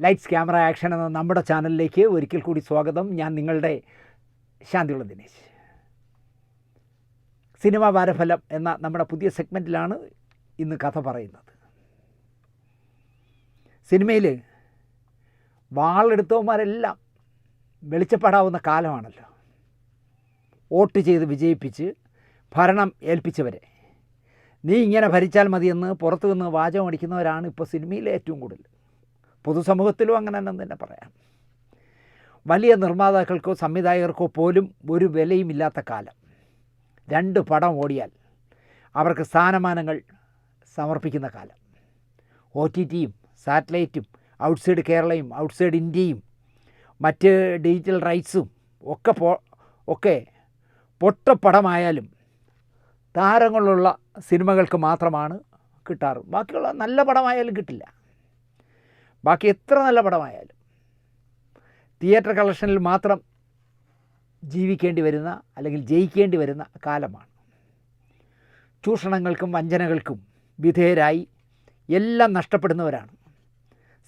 Lights camera action എന്ന നമ്മുടെ ചാനലിലേക്ക് ഒരിക്കൽ കൂടി സ്വാഗതം. ഞാൻ നിങ്ങളുടെ ശാന്തിയുള്ള ദിനേശ്. സിനിമ വാരഫലം എന്ന നമ്മുടെ പുതിയ സെഗ്മെന്റിലാണ് ഇന്ന് കഥ പറയുന്നത്. സിനിമയിൽ വാളെടുത്തവന്മാരെല്ലാം വെളിച്ചപ്പെടാവുന്ന കാലമാണല്ലോ. വോട്ട് ചെയ്ത് വിജയിപ്പിച്ച് ഭരണം ഏൽപ്പിച്ചവരെ. നീ ഇങ്ങനെ ഭരിച്ചാൽ മതിയെന്ന് പുറത്തു നിന്ന് വാചകം അടിക്കുന്നവരാണ് ഇപ്പോൾ സിനിമയിലെ ഏറ്റവും കൂടുതൽ. പൊതുസമൂഹത്തിലും അങ്ങനെ തന്നെ തന്നെ പറയാം. വലിയ നിർമ്മാതാക്കൾക്കോ സംവിധായകർക്കോ പോലും ഒരു വിലയുമില്ലാത്ത കാലം. രണ്ട് പടം ഓടിയാൽ അവർക്ക് സ്ഥാനമാനങ്ങൾ സമർപ്പിക്കുന്ന കാലം. ഒ ടി ടിയും സാറ്റലൈറ്റും ഔട്ട്സൈഡ് കേരളയും ഔട്ട്സൈഡ് ഇന്ത്യയും മറ്റ് ഡിജിറ്റൽ റൈറ്റ്സും ഒക്കെ പോ ഒക്കെ പൊട്ടപ്പടമായാലും താരങ്ങളുള്ള സിനിമകൾക്ക് മാത്രമാണ് കിട്ടാറ്. ബാക്കിയുള്ള നല്ല പടമായാലും കിട്ടില്ല. ബാക്കി എത്ര നല്ല പടമായാലും. തിയേറ്റർ കളക്ഷനിൽ മാത്രം ജീവിക്കേണ്ടി വരുന്ന അല്ലെങ്കിൽ ജയിക്കേണ്ടി വരുന്ന കാലമാണ്. ചൂഷണങ്ങൾക്കും വഞ്ചനകൾക്കും വിധേയരായി എല്ലാം നഷ്ടപ്പെടുന്നവരാണ്.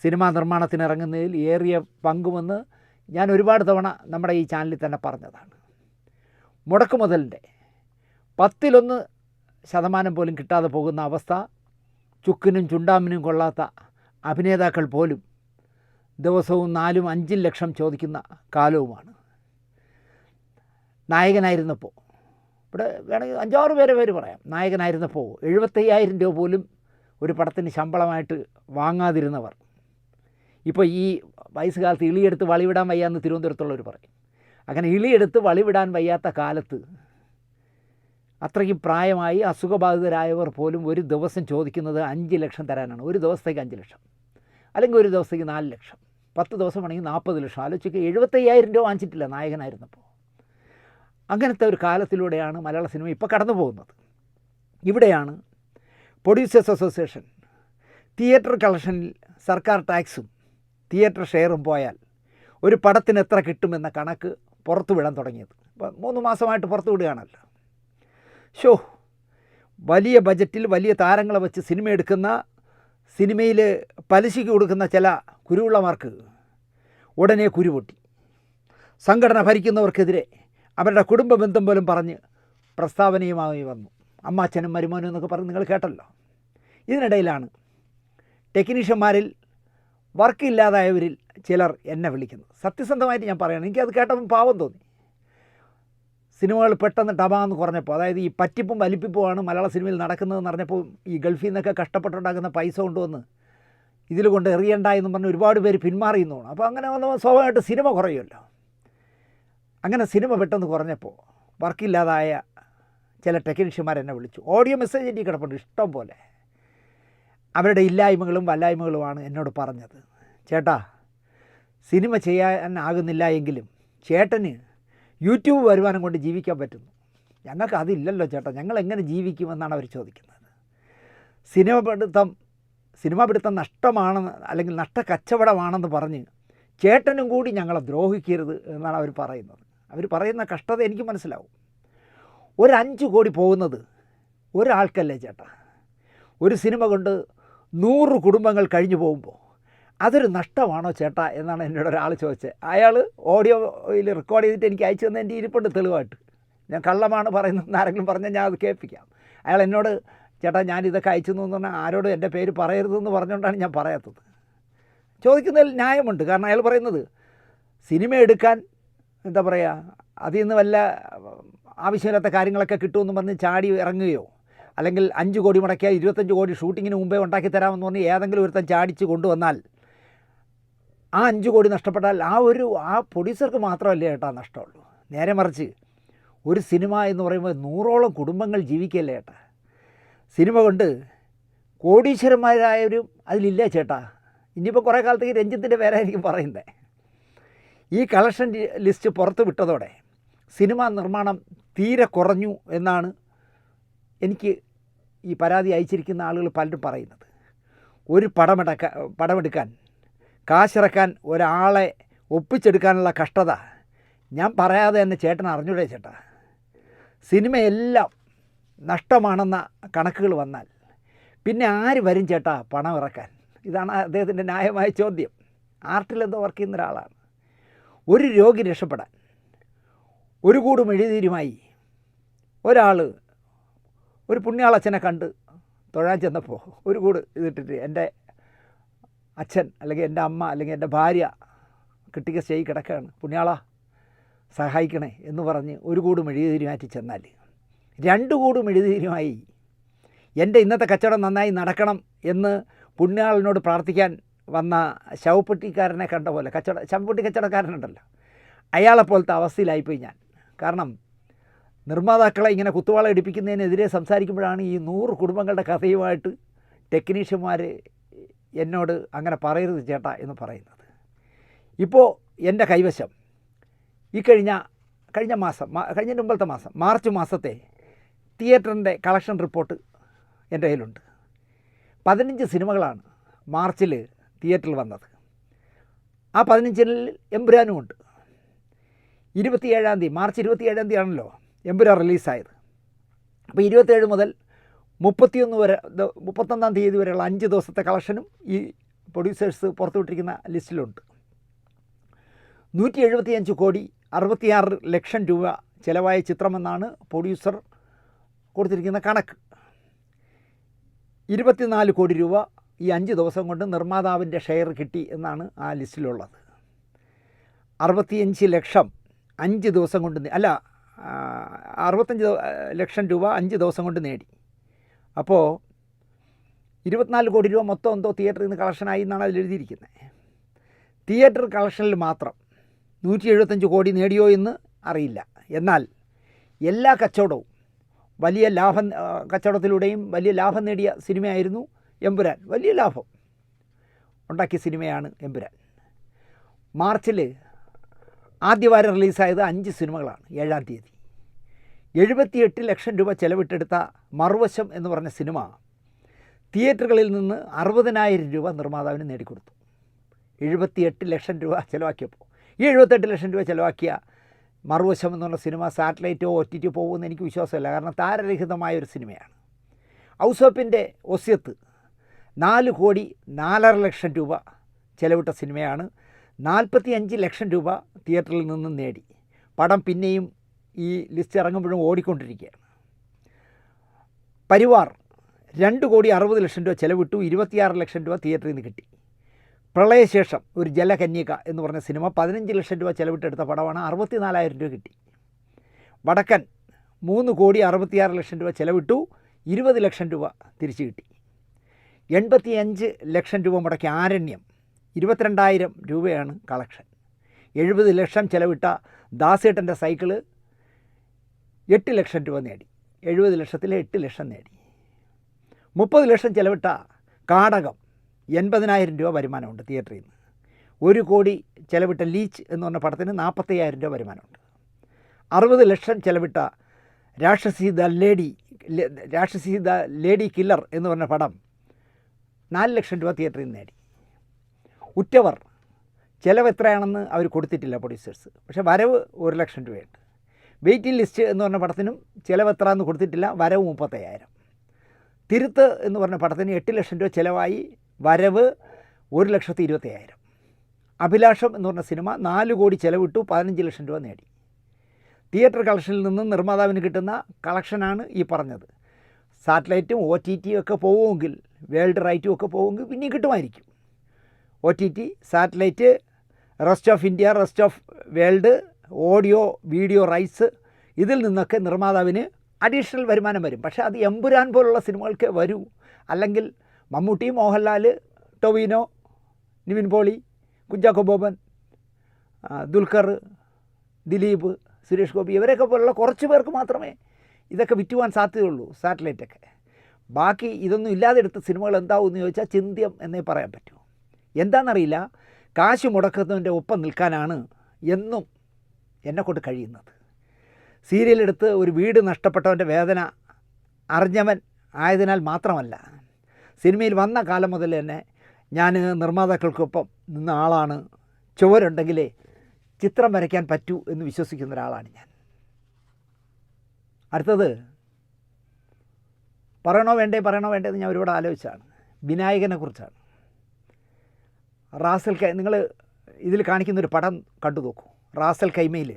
സിനിമാ നിർമ്മാണത്തിന് ഇറങ്ങുന്നതിൽ ഏറിയ പങ്കുമെന്ന് ഞാൻ ഒരുപാട് തവണ നമ്മുടെ ഈ ചാനലിൽ തന്നെ പറഞ്ഞതാണ്. മുടക്കു മുതലിന്റെ പത്തിലൊന്ന് ശതമാനം പോലും കിട്ടാതെ പോകുന്ന അവസ്ഥ ചുക്കിനും ചുണ്ടാമിനും കൊള്ളാത്ത അഭിനേതാക്കൾ പോലും ദിവസവും നാലും അഞ്ചും ലക്ഷം ചോദിക്കുന്ന കാലവുമാണ്. നായകനായിരുന്നപ്പോൾ ഇവിടെ വേണമെങ്കിൽ അഞ്ചാറ് പേരെ പേര് പറയാം. നായകനായിരുന്നപ്പോൾ എഴുപത്തയ്യായിരം രൂപ പോലും ഒരു പടത്തിന് ശമ്പളമായിട്ട് വാങ്ങാതിരുന്നവർ. ഇപ്പോൾ ഈ വയസ്സുകാലത്ത് ഇളിയെടുത്ത് വളിവിടാൻ വയ്യാന്ന് തിരുവനന്തപുരത്തുള്ളവർ പറയും. അങ്ങനെ ഇളിയെടുത്ത് വളിവിടാൻ വയ്യാത്ത കാലത്ത് അത്രയ്ക്കും പ്രായമായി അസുഖബാധിതരായവർ പോലും ഒരു ദിവസം ചോദിക്കുന്നത് അഞ്ച് ലക്ഷം തരാനാണ്. ഒരു ദിവസത്തേക്ക് അഞ്ച് ലക്ഷം. അല്ലെങ്കിൽ ഒരു ദിവസത്തേക്ക് നാല് ലക്ഷം. പത്ത് ദിവസം വേണമെങ്കിൽ നാൽപ്പത് ലക്ഷം. ആലോചിക്കുക എഴുപത്തയ്യായിരം രൂപ വാങ്ങിച്ചിട്ടില്ല നായകനായിരുന്നപ്പോൾ. അങ്ങനത്തെ ഒരു കാലത്തിലൂടെയാണ് മലയാള സിനിമ ഇപ്പോൾ കടന്നു പോകുന്നത്. ഇവിടെയാണ് പ്രൊഡ്യൂസേഴ്സ് അസോസിയേഷൻ തിയേറ്റർ കളക്ഷനിൽ സർക്കാർ ടാക്സും തിയേറ്റർ ഷെയറും പോയാൽ ഒരു പടത്തിന് എത്ര കിട്ടുമെന്ന കണക്ക് പുറത്തു വിടാൻ തുടങ്ങിയത്. മൂന്ന് മാസമായിട്ട് പുറത്തു വിടുകയാണല്ലോ. ഷോ വലിയ ബജറ്റിൽ വലിയ താരങ്ങളെ വെച്ച് സിനിമ എടുക്കുന്ന സിനിമയിൽ പലിശയ്ക്ക് കൊടുക്കുന്ന ചില കുരുവുള്ളമാർക്ക് ഉടനെ കുരുപൊട്ടി. സംഘടന ഭരിക്കുന്നവർക്കെതിരെ അവരുടെ കുടുംബ ബന്ധം പോലും പറഞ്ഞ് പ്രസ്താവനയുമായി വന്നു. അമ്മാച്ചനും മരുമോനും എന്നൊക്കെ പറഞ്ഞ് നിങ്ങൾ കേട്ടല്ലോ. ഇതിനിടയിലാണ് ടെക്നീഷ്യന്മാരിൽ വർക്കില്ലാതായവരിൽ ചിലർ എന്നെ വിളിക്കുന്നത്. സത്യസന്ധമായിട്ട് ഞാൻ പറയണം. എനിക്കത് കേട്ടപ്പോൾ പാവം തോന്നി. സിനിമകൾ പെട്ടെന്ന് ടബാന്ന് കുറഞ്ഞപ്പോൾ അതായത് ഈ പറ്റിപ്പും വലിപ്പിപ്പുമാണ് മലയാള സിനിമയിൽ നടക്കുന്നത് എന്ന് പറഞ്ഞപ്പോൾ ഈ ഗൾഫിൽ നിന്നൊക്കെ കഷ്ടപ്പെട്ടുണ്ടാക്കുന്ന പൈസ കൊണ്ടുവന്ന് ഇതിൽ കൊണ്ട് എറിയണ്ട എന്ന് പറഞ്ഞ് ഒരുപാട് പേര് പിന്മാറിയെന്ന് അപ്പോൾ അങ്ങനെ വന്നപ്പോൾ സ്വാഭാവികമായിട്ട് സിനിമ കുറയുമല്ലോ. അങ്ങനെ സിനിമ പെട്ടെന്ന് കുറഞ്ഞപ്പോൾ വർക്കില്ലാതായ ചില ടെക്നീഷ്യന്മാർ എന്നെ വിളിച്ചു. ഓഡിയോ മെസ്സേജ് എനിക്ക് കിടപ്പുണ്ട് ഇഷ്ടം പോലെ. അവരുടെ ഇല്ലായ്മകളും വല്ലായ്മകളുമാണ് എന്നോട് പറഞ്ഞത്. ചേട്ടാ സിനിമ ചെയ്യാൻ ആകുന്നില്ല എങ്കിലും ചേട്ടന് യൂട്യൂബ് വരുമാനം കൊണ്ട് ജീവിക്കാൻ പറ്റുന്നു. ഞങ്ങൾക്ക് അതില്ലല്ലോ ചേട്ടാ. ഞങ്ങൾ എങ്ങനെ ജീവിക്കുമെന്നാണ് അവർ ചോദിക്കുന്നത്. സിനിമ പിടുത്തം സിനിമ പിടുത്തം നഷ്ടമാണെന്ന് അല്ലെങ്കിൽ നഷ്ട കച്ചവടമാണെന്ന് പറഞ്ഞ് ചേട്ടനും കൂടി ഞങ്ങളെ ദ്രോഹിക്കരുത് എന്നാണ് അവർ പറയുന്നത്. അവർ പറയുന്ന കഷ്ടത എനിക്ക് മനസ്സിലാവും. ഒരു അഞ്ച് കോടി പോകുന്നത് ഒരാൾക്കല്ലേ ചേട്ടാ. ഒരു സിനിമ കൊണ്ട് നൂറ് കുടുംബങ്ങൾ കഴിഞ്ഞു പോകുമ്പോൾ അതൊരു നഷ്ടമാണോ ചേട്ടാ എന്നാണ് എന്നോട് ഒരാൾ ചോദിച്ചത്. അയാൾ ഓഡിയോയിൽ റെക്കോർഡ് ചെയ്തിട്ട് എനിക്ക് അയച്ചു തന്നെ എന്റെ ഇരിപ്പുണ്ട് തെളിവായിട്ട്. ഞാൻ കള്ളമാണ് പറയുന്നതെന്ന് ആരെങ്കിലും പറഞ്ഞാൽ ഞാൻ അത് കേൾപ്പിക്കാം. അയാൾ എന്നോട് ചേട്ടാ ഞാനിതൊക്കെ അയച്ചു എന്ന് പറഞ്ഞാൽ ആരോടും എന്റെ പേര് പറയരുതെന്ന് പറഞ്ഞുകൊണ്ടാണ് ഞാൻ പറയാത്തത്. ചോദിക്കുന്നതിൽ ന്യായമുണ്ട്. കാരണം അയാൾ പറയുന്നത് സിനിമ എടുക്കാൻ എന്താ പറയുക അതിൽ നിന്ന് വല്ല ആവശ്യമില്ലാത്ത കാര്യങ്ങളൊക്കെ കിട്ടുമെന്ന് പറഞ്ഞ് ചാടി ഇറങ്ങുകയോ അല്ലെങ്കിൽ അഞ്ച് കോടി മുടക്കിയാൽ ഇരുപത്തഞ്ച് കോടി ഷൂട്ടിങ്ങിന് മുമ്പേ ഉണ്ടാക്കി തരാമെന്ന് പറഞ്ഞ് ഏതെങ്കിലും ഒരുത്തൻ ചാടിച്ച് കൊണ്ടുവന്നാൽ ആ അഞ്ച് കോടി നഷ്ടപ്പെട്ടാൽ ആ ഒരു ആ പ്രൊഡ്യൂസർക്ക് മാത്രമല്ലേ ചേട്ടാ നഷ്ടമുള്ളൂ. നേരെ മറിച്ച് ഒരു സിനിമ എന്ന് പറയുമ്പോൾ നൂറോളം കുടുംബങ്ങൾ ജീവിക്കല്ലേ ചേട്ടാ സിനിമ കൊണ്ട് കോടീശ്വരന്മാരായവരും അതിലില്ല ചേട്ടാ. ഇനിയിപ്പോൾ കുറേ കാലത്തേക്ക് രഞ്ജിത്തിന്റെ പേരായിരിക്കും പറയുന്നത് ഈ കളക്ഷൻ ലിസ്റ്റ് പുറത്ത് വിട്ടതോടെ സിനിമ നിർമ്മാണം തീരെ കുറഞ്ഞു എന്നാണ് എനിക്ക് ഈ പരാതി അയച്ചിരിക്കുന്ന ആളുകൾ പലരും പറയുന്നത്. ഒരു പടമെടുക്കാൻ പടമെടുക്കാൻ കാശിറക്കാൻ ഒരാളെ ഒപ്പിച്ചെടുക്കാനുള്ള കഷ്ടത ഞാൻ പറയാതെ തന്നെ ചേട്ടൻ അറിഞ്ഞൂടെ ചേട്ടാ. സിനിമയെല്ലാം നഷ്ടമാണെന്ന കണക്കുകൾ വന്നാൽ പിന്നെ ആര് വരും ചേട്ടാ പണം ഇറക്കാൻ? ഇതാണ് അദ്ദേഹത്തിന്റെ ന്യായമായ ചോദ്യം. ആർട്ടിൽ എന്തോ വർക്ക് ചെയ്യുന്ന ഒരാളാണ്. ഒരു രോഗി രക്ഷപ്പെടാൻ ഒരു കൂട് മെഴുതിരിയുമായി ഒരാൾ ഒരു പുണ്യാളച്ഛനെ കണ്ട് തൊഴാൻ ചെന്നപ്പോൾ ഒരു കൂട് ഇതിട്ടിട്ട് എന്റെ അച്ഛൻ അല്ലെങ്കിൽ എന്റെ അമ്മ അല്ലെങ്കിൽ എന്റെ ഭാര്യ കിട്ടിക്ക സ്റ്റേ കിടക്കുകയാണ്. പുണ്യാള സഹായിക്കണേ എന്ന് പറഞ്ഞ് ഒരു കൂട് മെഴുകുതിരി മാറ്റി ചെന്നാൽ. രണ്ട് കൂട് മെഴുകുതിരിയുമായി എന്റെ ഇന്നത്തെ കച്ചവടം നന്നായി നടക്കണം എന്ന് പുണ്യാളിനോട് പ്രാർത്ഥിക്കാൻ വന്ന ശവപ്പെട്ടിക്കാരനെ കണ്ട പോലെ കച്ചവട ശവപ്പെട്ടി കച്ചവടക്കാരനുണ്ടല്ലോ. അയാളെപ്പോലത്തെ അവസ്ഥയിലായിപ്പോയി ഞാൻ. കാരണം നിർമ്മാതാക്കളെ ഇങ്ങനെ കുത്തുവാള ഇടിപ്പിക്കുന്നതിനെതിരെ സംസാരിക്കുമ്പോഴാണ് ഈ നൂറ് കുടുംബങ്ങളുടെ കഥയുമായിട്ട് ടെക്നീഷ്യന്മാർ എന്നോട് അങ്ങനെ പറയരുത് ചേട്ടാ എന്ന് പറയുന്നത്. ഇപ്പോൾ എന്റെ കൈവശം ഈ കഴിഞ്ഞ കഴിഞ്ഞ മാസം കഴിഞ്ഞ മുമ്പത്തെ മാസം മാർച്ച് മാസത്തെ തിയേറ്ററിന്റെ കളക്ഷൻ റിപ്പോർട്ട് എന്റെ കയ്യിലുണ്ട്. പതിനഞ്ച് സിനിമകളാണ് മാർച്ചിൽ തിയേറ്ററിൽ വന്നത്. ആ പതിനഞ്ചിൽ എമ്പുരാനും ഉണ്ട്. ഇരുപത്തിയേഴാം തീയതി മാർച്ച് ഇരുപത്തിയേഴാം തീയതി ആണല്ലോ എമ്പുരാൻ റിലീസായത്. അപ്പോൾ ഇരുപത്തേഴ് മുതൽ മുപ്പത്തിയൊന്ന് വരെ മുപ്പത്തൊന്നാം തീയതി വരെയുള്ള അഞ്ച് ദിവസത്തെ കളക്ഷനും ഈ പ്രൊഡ്യൂസേഴ്സ് പുറത്തുവിട്ടിരിക്കുന്ന ലിസ്റ്റിലുണ്ട്. നൂറ്റി എഴുപത്തിയഞ്ച് കോടി അറുപത്തിയാറ് ലക്ഷം രൂപ ചിലവായ ചിത്രമെന്നാണ് പ്രൊഡ്യൂസർ കൊടുത്തിരിക്കുന്ന കണക്ക്. ഇരുപത്തിനാല് കോടി രൂപ ഈ അഞ്ച് ദിവസം കൊണ്ട് നിർമ്മാതാവിന്റെ ഷെയർ കിട്ടി എന്നാണ് ആ ലിസ്റ്റിലുള്ളത്. അറുപത്തിയഞ്ച് ലക്ഷം അഞ്ച് ദിവസം കൊണ്ട് അല്ല അറുപത്തഞ്ച് ലക്ഷം രൂപ അഞ്ച് ദിവസം കൊണ്ട് നേടി. അപ്പോൾ ഇരുപത്തിനാല് കോടി രൂപ മൊത്തം എന്തോ തിയേറ്ററിൽ നിന്ന് കളക്ഷനായി എന്നാണ് അതിൽ എഴുതിയിരിക്കുന്നത് തിയേറ്റർ കളക്ഷനിൽ മാത്രം നൂറ്റി എഴുപത്തഞ്ച് കോടി നേടിയോ എന്ന് അറിയില്ല. എന്നാൽ എല്ലാ കച്ചവടവും വലിയ ലാഭം കച്ചവടത്തിലൂടെയും വലിയ ലാഭം നേടിയ സിനിമയായിരുന്നു എമ്പുരാൻ. വലിയ ലാഭം ഉണ്ടാക്കിയ സിനിമയാണ് എമ്പുരാൻ. മാർച്ചിൽ ആദ്യവാരം റിലീസായത് അഞ്ച് സിനിമകളാണ്. ഏഴാം തീയതി. എഴുപത്തിയെട്ട് ലക്ഷം രൂപ ചെലവിട്ടെടുത്ത മറുവശം എന്ന് പറഞ്ഞ സിനിമ തിയേറ്ററുകളിൽ നിന്ന് അറുപതിനായിരം രൂപ നിർമ്മാതാവിന് നേടിക്കൊടുത്തു. എഴുപത്തിയെട്ട് ലക്ഷം രൂപ ചിലവാക്കിയപ്പോൾ. ഈ എഴുപത്തെട്ട് ലക്ഷം രൂപ ചിലവാക്കിയ മറുവശം എന്നുള്ള സിനിമ സാറ്റലൈറ്റോ ഒ ടി ടി പോകുമെന്ന് എനിക്ക് വിശ്വാസമില്ല. കാരണം താരരഹിതമായ ഒരു സിനിമയാണ്. ഔസോപ്പിന്റെ ഒസ്യത്ത് നാല് കോടി നാലര ലക്ഷം രൂപ ചെലവിട്ട സിനിമയാണ്. നാൽപ്പത്തി അഞ്ച് ലക്ഷം രൂപ തിയേറ്ററിൽ നിന്നും നേടി. പടം പിന്നെയും ഈ ലിസ്റ്റ് ഇറങ്ങുമ്പോഴും ഓടിക്കൊണ്ടിരിക്കുകയാണ്. പരിവാർ രണ്ട് കോടി അറുപത് ലക്ഷം രൂപ ചെലവിട്ടു ഇരുപത്തിയാറ് ലക്ഷം രൂപ തിയേറ്ററിൽ നിന്ന് കിട്ടി. പ്രളയശേഷം ഒരു ജലകന്യക എന്ന് പറഞ്ഞ സിനിമ പതിനഞ്ച് ലക്ഷം രൂപ ചെലവിട്ടെടുത്ത പടമാണ് അറുപത്തിനാലായിരം രൂപ കിട്ടി. വടക്കൻ മൂന്ന് കോടി അറുപത്തിയാറ് ലക്ഷം രൂപ ചെലവിട്ടു ഇരുപത് ലക്ഷം രൂപ തിരിച്ചു കിട്ടി. എൺപത്തിയഞ്ച് ലക്ഷം രൂപ മുടക്കിയ ആരണ്യം ഇരുപത്തിരണ്ടായിരം രൂപയാണ് കളക്ഷൻ. എഴുപത് ലക്ഷം ചെലവിട്ട ദാസേട്ടന്റെ സൈക്കിൾ എട്ട് ലക്ഷം രൂപ നേടി. എഴുപത് ലക്ഷത്തിൽ എട്ട് ലക്ഷം നേടി. മുപ്പത് ലക്ഷം ചിലവിട്ട കാടകം എൺപതിനായിരം രൂപ വരുമാനമുണ്ട് തിയേറ്ററിൽ നിന്ന്. ഒരു കോടി ചിലവിട്ട ലീച്ച് എന്ന് പറഞ്ഞ പടത്തിന് നാൽപ്പത്തയ്യായിരം രൂപ വരുമാനമുണ്ട്. അറുപത് ലക്ഷം ചിലവിട്ട Rakshasi the lady Rakshasi the lady killer എന്ന് പറഞ്ഞ പടം നാല് ലക്ഷം രൂപ തിയേറ്ററിൽ നേടി. ഉറ്റവർ ചിലവ് എത്രയാണെന്ന് അവർ കൊടുത്തിട്ടില്ല പ്രൊഡ്യൂസേഴ്സ് പക്ഷേ വരവ് ഒരു ലക്ഷം രൂപയുണ്ട്. വെയിറ്റിംഗ് ലിസ്റ്റ് എന്ന് പറഞ്ഞ പടത്തിനും ചിലവ് എത്ര എന്ന് കൊടുത്തിട്ടില്ല. വരവ് മുപ്പത്തയ്യായിരം. തിരുത്ത് എന്ന് പറഞ്ഞ പടത്തിന് എട്ട് ലക്ഷം രൂപ ചിലവായി. വരവ് ഒരു ലക്ഷത്തി ഇരുപത്തയ്യായിരം. അഭിലാഷം എന്ന് പറഞ്ഞ സിനിമ നാല് കോടി ചിലവിട്ടു പതിനഞ്ച് ലക്ഷം രൂപ നേടി. തിയേറ്റർ കളക്ഷനിൽ നിന്ന് നിർമ്മാതാവിന് കിട്ടുന്ന കളക്ഷനാണ് ഈ പറഞ്ഞത്. സാറ്റലൈറ്റും ഒ ടി ടിയും ഒക്കെ പോവുമെങ്കിൽ വേൾഡ് റൈറ്റും ഒക്കെ പോവുമെങ്കിൽ പിന്നെയും കിട്ടുമായിരിക്കും. O T T satellite rest of India rest of world audio video rights ഇതിൽ നിന്നൊക്കെ നിർമ്മാതാവിന് അഡീഷണൽ വരുമാനം വരും. പക്ഷേ അത് എമ്പുരാൻ പോലുള്ള സിനിമകൾക്ക് വരൂ. അല്ലെങ്കിൽ മമ്മൂട്ടി മോഹൻലാൽ ടൊവിനോ നിവിൻ പോളി കുഞ്ചാക്കോ ബോബൻ ദുൽഖർ ദിലീപ് സുരേഷ് ഗോപി ഇവരൊക്കെ പോലുള്ള കുറച്ച് പേർക്ക് മാത്രമേ ഇതൊക്കെ വിറ്റുവാൻ സാധ്യതയുള്ളൂ സാറ്റലൈറ്റൊക്കെ. ബാക്കി ഇതൊന്നും ഇല്ലാതെ എടുത്ത സിനിമകൾ എന്താവും എന്ന് ചോദിച്ചാൽ ചിന്ത്യം എന്നേ പറയാൻ പറ്റൂ. എന്താണെന്നറിയില്ല. കാശ് മുടക്കുന്നതിന്റെ ഒപ്പം നിൽക്കാനാണ് എന്നും എന്നെക്കൊണ്ട് കഴിയുന്നത്. സീരിയലെടുത്ത് ഒരു വീട് നഷ്ടപ്പെട്ടവന്റെ വേദന അറിഞ്ഞവൻ ആയതിനാൽ മാത്രമല്ല സിനിമയിൽ വന്ന കാലം മുതൽ തന്നെ ഞാൻ നിർമ്മാതാക്കൾക്കൊപ്പം നിന്ന ആളാണ്. ചുവരുണ്ടെങ്കിലേ ചിത്രം വരയ്ക്കാൻ പറ്റൂ എന്ന് വിശ്വസിക്കുന്ന ഒരാളാണ് ഞാൻ. അടുത്തത് പറയണോ വേണ്ടേ പറയണോ വേണ്ടേ എന്ന് ഞാൻ ഒരുപാട് ആലോചിച്ചാണ്. വിനായകനെ കുറിച്ചാണ്. റാസൽ നിങ്ങൾ ഇതിൽ കാണിക്കുന്നൊരു പടം കണ്ടു നോക്കൂ. റാസൽ കൈമയിൽ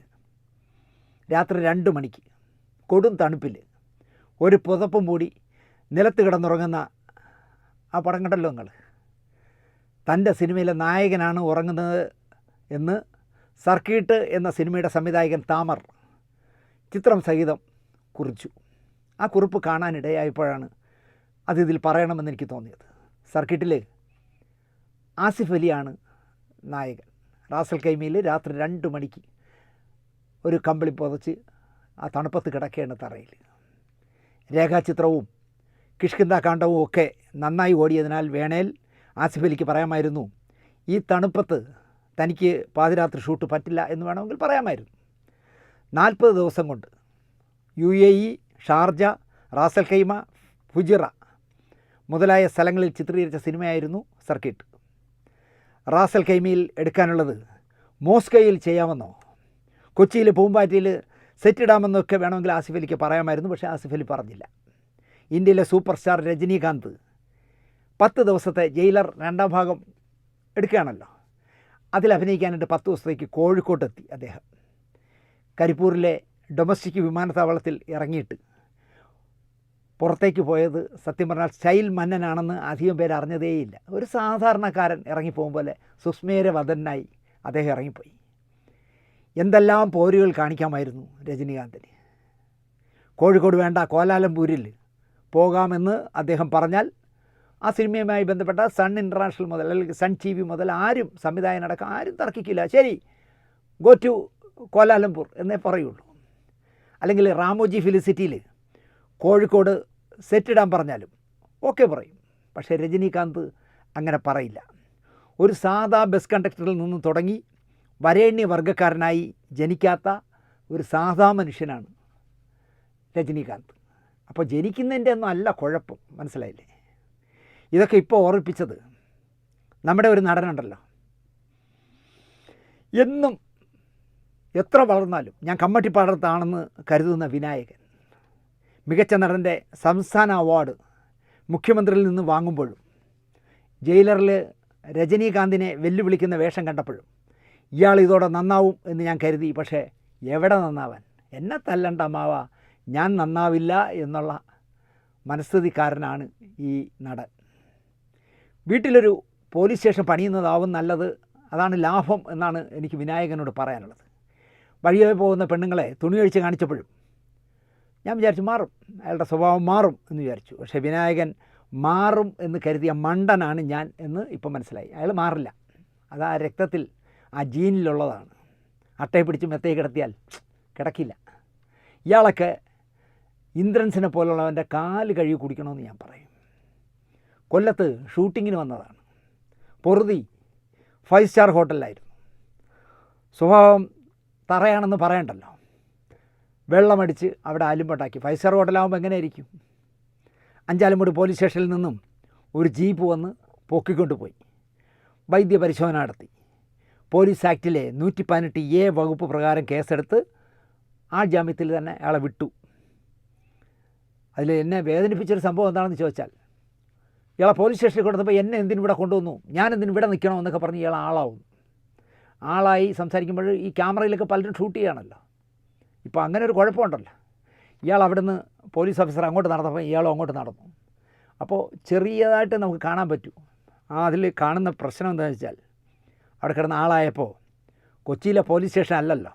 രാത്രി രണ്ട് മണിക്ക് കൊടും തണുപ്പിൽ ഒരു പുതപ്പും മൂടി നിലത്ത് കിടന്നുറങ്ങുന്ന ആ പടം കണ്ടല്ലോ നിങ്ങൾ തന്റെ സിനിമയിലെ നായകനാണ് ഉറങ്ങുന്നത് എന്ന് സർക്കീട്ട് എന്ന സിനിമയുടെ സംവിധായകൻ താമർ ചിത്രം സഹിതം കുറിച്ചു. ആ കുറിപ്പ് കാണാനിടയായപ്പോഴാണ് അത് ഇതിൽ പറയണമെന്ന് എനിക്ക് തോന്നിയത്. സർക്കിട്ടിൽ ആസിഫ് അലിയാണ് നായകൻ. റാസൽ കൈമയിൽ രാത്രി രണ്ട് മണിക്ക് ഒരു കമ്പിളി പുതച്ച് ആ തണുപ്പത്ത് കിടക്കുകയാണ് തറയിൽ. രേഖാചിത്രവും കിഷ്കിന്ത കാണ്ഡവും ഒക്കെ നന്നായി ഓടിയതിനാൽ വേണേൽ ആസിഫ് അലിക്ക് പറയാമായിരുന്നു ഈ തണുപ്പത്ത് തനിക്ക് പാതിരാത്രി ഷൂട്ട് പറ്റില്ല എന്ന് വേണമെങ്കിൽ പറയാമായിരുന്നു. നാൽപ്പത് ദിവസം കൊണ്ട് U A E Sharjah Ras al Khaimah Fujairah മുതലായ സ്ഥലങ്ങളിൽ ചിത്രീകരിച്ച സിനിമയായിരുന്നു സർക്കിട്ട്. റാസൽ കൈമിയിൽ എടുക്കാനുള്ളത് മോസ്കയിൽ ചെയ്യാമെന്നോ? കൊച്ചിയിൽ പൂമ്പാറ്റയിൽ സെറ്റ് ഇടാമെന്നൊക്കെ വേണമെങ്കിൽ ആസിഫ് അലിക്ക് പറയാമായിരുന്നു പക്ഷേ ആസിഫ് അലി പറഞ്ഞില്ല. ഇന്ത്യയിലെ സൂപ്പർ സ്റ്റാർ രജനീകാന്ത് പത്ത് ദിവസത്തെ ജയിലർ രണ്ടാം ഭാഗം എടുക്കുകയാണല്ലോ. അതിൽ അഭിനയിക്കാനായിട്ട് പത്ത് ദിവസത്തേക്ക് കോഴിക്കോട്ടെത്തി അദ്ദേഹം. കരിപ്പൂരിലെ ഡൊമസ്റ്റിക് വിമാനത്താവളത്തിൽ ഇറങ്ങിയിട്ട് പുറത്തേക്ക് പോയത് സത്യം പറഞ്ഞാൽ സ്റ്റൈൽ മന്നനാണെന്ന് അധികം പേര് അറിഞ്ഞതേയില്ല. ഒരു സാധാരണക്കാരൻ ഇറങ്ങിപ്പോകും പോലെ സുസ്മേര വധനായി അദ്ദേഹം ഇറങ്ങിപ്പോയി. എന്തെല്ലാം പോരുകൾ കാണിക്കാമായിരുന്നു രജനീകാന്തിന്? കോഴിക്കോട് വേണ്ട കോലാലംപൂരിൽ പോകാമെന്ന് അദ്ദേഹം പറഞ്ഞാൽ ആ സിനിമയുമായി ബന്ധപ്പെട്ട സൺ ഇന്റർനാഷണൽ മുതൽ അല്ലെങ്കിൽ സൺ ടി വി മുതൽ ആരും സംവിധായകനടക്കം ആരും തർക്കിക്കില്ല. ശരി ഗോ ടു കോലാലംപൂർ എന്നേ പറയുള്ളൂ. അല്ലെങ്കിൽ റാമോജി ഫിലിസിറ്റിയിൽ കോഴിക്കോട് സെറ്റ് ഇടാൻ പറഞ്ഞാലും ഓക്കെ പറയും. പക്ഷേ രജനീകാന്ത് അങ്ങനെ പറയില്ല. ഒരു സാധാ ബസ് കണ്ടക്ടറിൽ നിന്ന് തുടങ്ങി വരേണ്യ വർഗക്കാരനായി ജനിക്കാത്ത ഒരു സാധാ മനുഷ്യനാണ് രജനീകാന്ത്. അപ്പോൾ ജനിക്കുന്നതിന്റെ ഒന്നും അല്ല കുഴപ്പം മനസ്സിലായില്ലേ? ഇതൊക്കെ ഇപ്പോൾ ഓർമ്മിപ്പിച്ചത് നമ്മുടെ ഒരു നടനുണ്ടല്ലോ. എന്നും എത്ര വളർന്നാലും ഞാൻ കമ്മട്ടിപ്പാടത്താണെന്ന് കരുതുന്ന വിനായകൻ. മികച്ച നടന്റെ സംസ്ഥാന അവാർഡ് മുഖ്യമന്ത്രിയിൽ നിന്ന് വാങ്ങുമ്പോഴും ജയിലറിൽ രജനീകാന്തിനെ വെല്ലുവിളിക്കുന്ന വേഷം കണ്ടപ്പോഴും ഇയാൾ ഇതോടെ നന്നാവും എന്ന് ഞാൻ കരുതി പക്ഷേ എവിടെ നന്നാവാൻ? എന്നെ തല്ലണ്ട മാവ ഞാൻ നന്നാവില്ല എന്നുള്ള മനസ്ഥിതിക്കാരനാണ് ഈ നടൻ. വീട്ടിലൊരു പോലീസ് സ്റ്റേഷൻ പണിയുന്നതാവും നല്ലത് അതാണ് ലാഭം എന്നാണ് എനിക്ക് വിനായകനോട് പറയാനുള്ളത്. വഴിയെ പോകുന്ന പെണ്ണുങ്ങളെ തുണി കഴിച്ച് കാണിച്ചപ്പോഴും ഞാൻ വിചാരിച്ചു മാറും. അയാളുടെ സ്വഭാവം മാറും എന്ന് വിചാരിച്ചു. പക്ഷേ വിനായകൻ മാറും എന്ന് കരുതിയ മണ്ടനാണ് ഞാൻ എന്ന് ഇപ്പം മനസ്സിലായി. അയാൾ മാറില്ല. അത് ആ രക്തത്തിൽ ആ ജീനിലുള്ളതാണ്. അട്ടയെ പിടിച്ച് മെത്തയെ കിടത്തിയാൽ കിടക്കില്ല. ഇയാളൊക്കെ ഇന്ദ്രൻസിനെ പോലുള്ളവന്റെ കാൽ കഴുകി കുടിക്കണമെന്ന് ഞാൻ പറയും. കൊല്ലത്ത് ഷൂട്ടിങ്ങിന് വന്നതാണ്. പൊറുതി ഫൈവ് സ്റ്റാർ ഹോട്ടലിലായിരുന്നു. സ്വഭാവം തറയാണെന്ന് പറയണ്ടല്ലോ. വെള്ളമടിച്ച് അവിടെ ആലുമ്പണ്ടാക്കി ഫൈവ് സ്റ്റാർ ഹോട്ടലാകുമ്പോൾ എങ്ങനെയായിരിക്കും? അഞ്ചാലുമൂട് പോലീസ് സ്റ്റേഷനിൽ നിന്നും ഒരു ജീപ്പ് വന്ന് പൊക്കിക്കൊണ്ട് പോയി വൈദ്യ പരിശോധന നടത്തി. പോലീസ് ആക്റ്റിലെ നൂറ്റി പതിനെട്ട് എ വകുപ്പ് പ്രകാരം കേസെടുത്ത് ആ ജാമ്യത്തിൽ തന്നെ അയാളെ വിട്ടു. അതിൽ എന്നെ വേദനിപ്പിച്ചൊരു സംഭവം എന്താണെന്ന് ചോദിച്ചാൽ ഇയാളെ പോലീസ് സ്റ്റേഷനിൽ കൊണ്ടുവന്നപ്പോൾ എന്നെ എന്തിനും ഇവിടെ കൊണ്ടുവന്നു? ഞാൻ എന്തിനും ഇവിടെ നിൽക്കണോ? എന്നൊക്കെ പറഞ്ഞ് ഇയാൾ ആളാവും ആളായി സംസാരിക്കുമ്പോൾ ഈ ക്യാമറയിലൊക്കെ പലരും ഷൂട്ട് ചെയ്യണമല്ലോ ഇപ്പോൾ അങ്ങനെ ഒരു കുഴപ്പമുണ്ടല്ലോ. ഇയാൾ അവിടുന്ന് പോലീസ് ഓഫീസർ അങ്ങോട്ട് നടന്നപ്പോൾ ഇയാളും അങ്ങോട്ട് നടന്നു. അപ്പോൾ ചെറിയതായിട്ട് നമുക്ക് കാണാൻ പറ്റൂ. ആ അതിൽ കാണുന്ന പ്രശ്നം എന്താണെന്ന് വെച്ചാൽ അവിടെ കിടന്ന ആളായപ്പോൾ കൊച്ചിയിലെ പോലീസ് സ്റ്റേഷൻ അല്ലല്ലോ.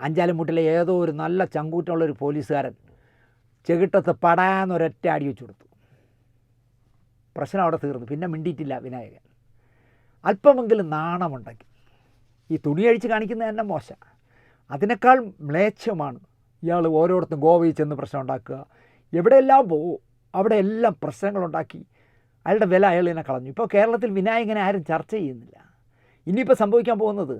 അഞ്ചാലുമുട്ടിലെ ഏതോ ഒരു നല്ല ചങ്കൂറ്റമുള്ളൊരു പോലീസുകാരൻ ചെകിട്ടത്ത് പടാന്നൊരൊറ്റ അടി വെച്ച് കൊടുത്തു. പ്രശ്നം അവിടെ തീർന്നു. പിന്നെ മിണ്ടിയിട്ടില്ല വിനായകൻ. അല്പമെങ്കിലും നാണമുണ്ടെങ്കിൽ. ഈ തുണി അഴിച്ച് കാണിക്കുന്നത് തന്നെ മോശം അതിനേക്കാൾ മ്ലേച്ഛമാണ് ഇയാൾ ഓരോടത്തും ഗോവയിൽ ചെന്ന് പ്രശ്നം ഉണ്ടാക്കുക. എവിടെയെല്ലാം പോവും അവിടെയെല്ലാം പ്രശ്നങ്ങളുണ്ടാക്കി അയാളുടെ വില അയാൾ തന്നെ കളഞ്ഞു. ഇപ്പോൾ കേരളത്തിൽ വിനായകനെ ആരും ചർച്ച ചെയ്യുന്നില്ല. ഇനിയിപ്പോൾ സംഭവിക്കാൻ പോകുന്നത്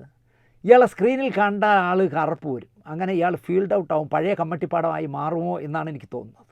ഇയാളെ സ്ക്രീനിൽ കണ്ട ആൾ കറുപ്പ് വരും. അങ്ങനെ ഇയാൾ ഫീൽഡ് ഔട്ട് ആവും. പഴയ കമ്മട്ടിപ്പാടമായി മാറുമോ എന്നാണ് എനിക്ക് തോന്നുന്നത്.